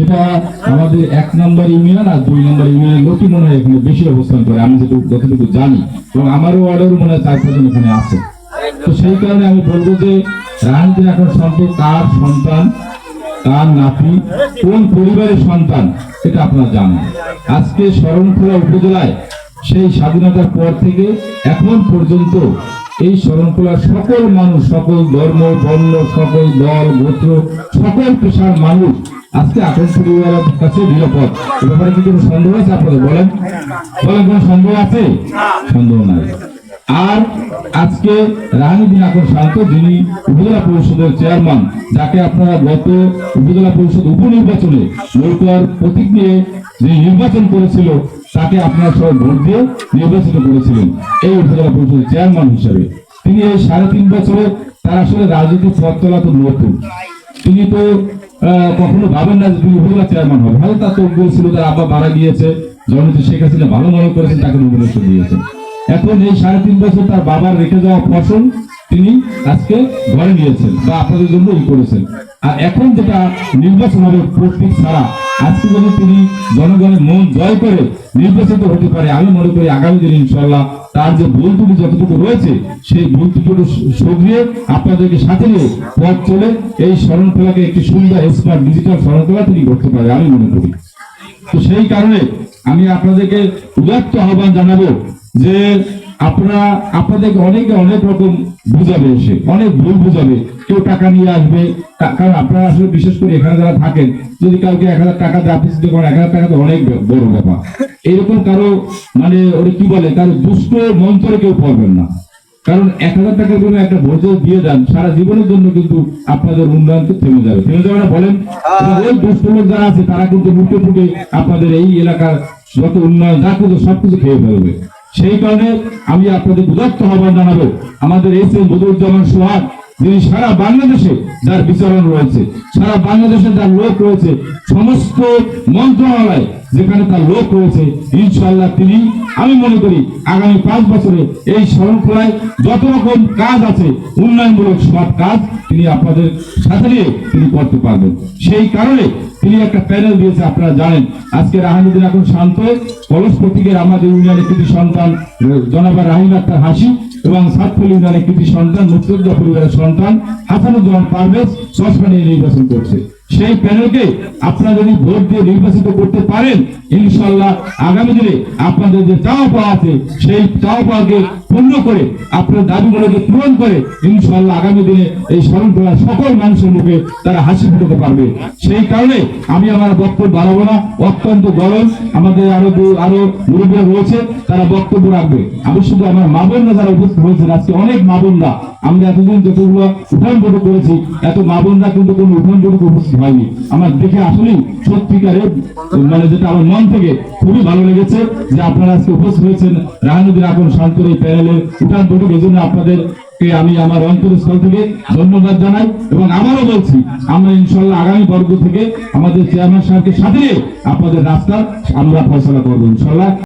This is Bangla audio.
সেটা আমাদের এক নম্বর ইউনিয়ন আর দুই নম্বর ইউনিয়নের লোকই মনে হয় এখানে বেশি অবস্থান করে, আমি যেটুকু জানি। এবং আমারও অর্ডার মনে হয় এখানে আছে। তো সেই কারণে আমি বলব যে এখন সম্পর্ক কার সন্তান, কার নাতি, কোন পরিবারের সন্তান, এটা আপনারা জানেন। আজকে শরণখোলা উপজেলায় সেই স্বাধীনতার পর থেকে এখন পর্যন্ত এই শরণখোলার সকল মানুষ, সকল ধর্ম, বর্ণ, সকল দল, গোত্র, সকল পেশার মানুষ আজকে আকর্ষণ কাছে নিরাপদ। এ ব্যাপারে কি কোনো সন্দেহ আছে আপনাদের? বলেন। বলেন, কোনো সন্দেহ আছে? সন্দেহ নাই। আর আজকে রাহানুদ্দিন আকর শান্ত যিনি উপজেলা পরিষদের চেয়ারম্যান, যাকে আপনারা গত উপজেলা পরিষদ উপনির্বাচনে নৌকার প্রতীক নিয়ে যে নির্বাচন করেছিল, তাকে আপনারা সবাই ভোট দিয়ে নির্বাচিত করেছিলেন এই উপজেলা পরিষদের চেয়ারম্যান হিসেবে। তিনি এই সাড়ে তিন বছরে তার আসলে রাজনৈতিক পথ তো নতুন। তিনি তো কখনো ভাবেন না যে তিনি উপজেলা চেয়ারম্যান হবে। হয়তো তার তকদির ছিল, তার আব্বা মারা গিয়েছে। জননেত্রী শেখ হাসিনা ভালো মনে করেছেন, তাকে নমিনেশন দিয়েছেন। এখন এই সাড়ে তিন বছর তার বাবার রেখে যাওয়া ফসল তিনি আজকে ঘরে নিয়েছেন বা আপনাদের জন্য ই করেছেন। আর এখন যেটা নির্বাচন হবে প্রতীক ছাড়া, আজকে যদি তিনি জনগণের মন জয় করে নির্বাচিত হতে পারে, আমি মনে করি আগামী দিনে ইনশাল্লাহ তার যে ভুল ত্রুটি যতটুকু রয়েছে, সেই ভুল ত্রুটি সরিয়ে আপনাদেরকে সাথে নিয়ে পথ চলে এই স্মরণখোলাকে একটি সুন্দর স্মার্ট ডিজিটাল স্মরণখোলা তিনি করতে পারে, আমি মনে করি। তো সেই কারণে আমি আপনাদেরকে উদাত্ত আহ্বান জানাব যে আপনারা আপনাদেরকে অনেকে অনেক রকম বুঝাবে এসে অনেক ভুল বুঝাবে। কেউ টাকা নিয়ে আসবে কারণ আপনারা আসলে বিশেষ করে এখানে যারা থাকেন যদি কাউকে এক হাজার টাকা দিয়ে আপনি চিন্তা করেন এক হাজার টাকা তো অনেক বড় ব্যাপার। এরকম কারও মানে ওরা কি বলে কারও দুষ্ট মন্ত্রে কেউ পড়বেন না। কারণ এক হাজার টাকার জন্য একটা ভোট দিয়ে দেন সারা জীবনের জন্য কিন্তু আপনাদের উন্নয়ন তো থেমে যাবে। থেমে যাবে না বলেন? ওই দুষ্ট লোক যারা আছে তারা কিন্তু লুটে ফুটে আপনাদের এই এলাকার যত উন্নয়ন যা কিন্তু সবকিছু খেয়ে ফেলবে। সেই কারণে আমি আপনাদের উদাত্ত আহ্বান জানাব, আমাদের এস এম বদরুজ্জামান সোহাগ, যিনি সারা বাংলাদেশে যার বিচরণ রয়েছে, সারা বাংলাদেশে যার লোক রয়েছে, সমস্ত মন্ত্রণালয় যেখানে তার লোক রয়েছে ইনশাল্লাহ তিনি, আমি মনে করি আগামী পাঁচ বছরে এই শরণখোলায় যত রকম কাজ আছে, উন্নয়নমূলক সব কাজ তিনি আপনাদের সাথে নিয়ে তিনি করতে পারবেন। সেই কারণে তিনি একটা প্যানেল দিয়েছে, আপনারা জানেন। আজকে রাহানুদ্দিন এখন শান্ত, কলস প্রতীকের আমাদের ইউনিয়নের কৃতি সন্তান জনাবার রাহিম আক্তার হাসি এবং সাতফুল ইউনিয়নের কৃতি সন্তান মুক্তিযোদ্ধা পরিবারের সন্তান হাসানুজ্জামান পারভেজ চশমা নির্বাচন করছে। সেই প্যানেলকে আপনারা যদি ভোট দিয়ে নির্বাচিত করতে পারেন ইনশাল্লাহ আগামী দিনে আপনাদের যে চাওয়া পাওয়া আছে, সেই চাওয়া পাওয়াকে পূর্ণ করে, আপনার দাবিগুলোকে পূরণ করে ইনশাল্লাহ আগামী দিনে এই করার সকল মানুষের মুখে তারা হাসি ফুটাতে পারবে। সেই কারণে আমি আমার বক্তব্য বাড়াবো না, অত্যন্ত গরম, আমাদের আরও আরও মুরব্বীরা রয়েছে, তারা বক্তব্য রাখবে। আমি শুধু আমার মা বোনরা যারা উপস্থিত হয়েছেন, আজকে অনেক মা বোনরা, আমরা এতদিন যতগুলো উঠান বৈঠক করেছি, এত মা বোনরা কিন্তু কোনো উঠান বৈঠক উপস্থিত হয়নি আমার দেখে আসলেই সত্যিকারে মানে যেটা আমার মন থেকে খুবই ভালো লেগেছে যে আপনারা আজকে উপস্থিত হয়েছেন রাহানুদ্দিন এখন শান্তর এই প্যানেলের উঠান এই জন্য আপনাদের আমি আমার অন্তরস্থল থেকে ধন্যবাদ জানাই এবং আবারও বলছি, আমরা ইনশাল্লাহ আগামী বর্গ থেকে আমাদের চেয়ারম্যান সাহেবকে সাথে আপনাদের রাস্তা আমরা ফয়সলা করব ইনশাল্লাহ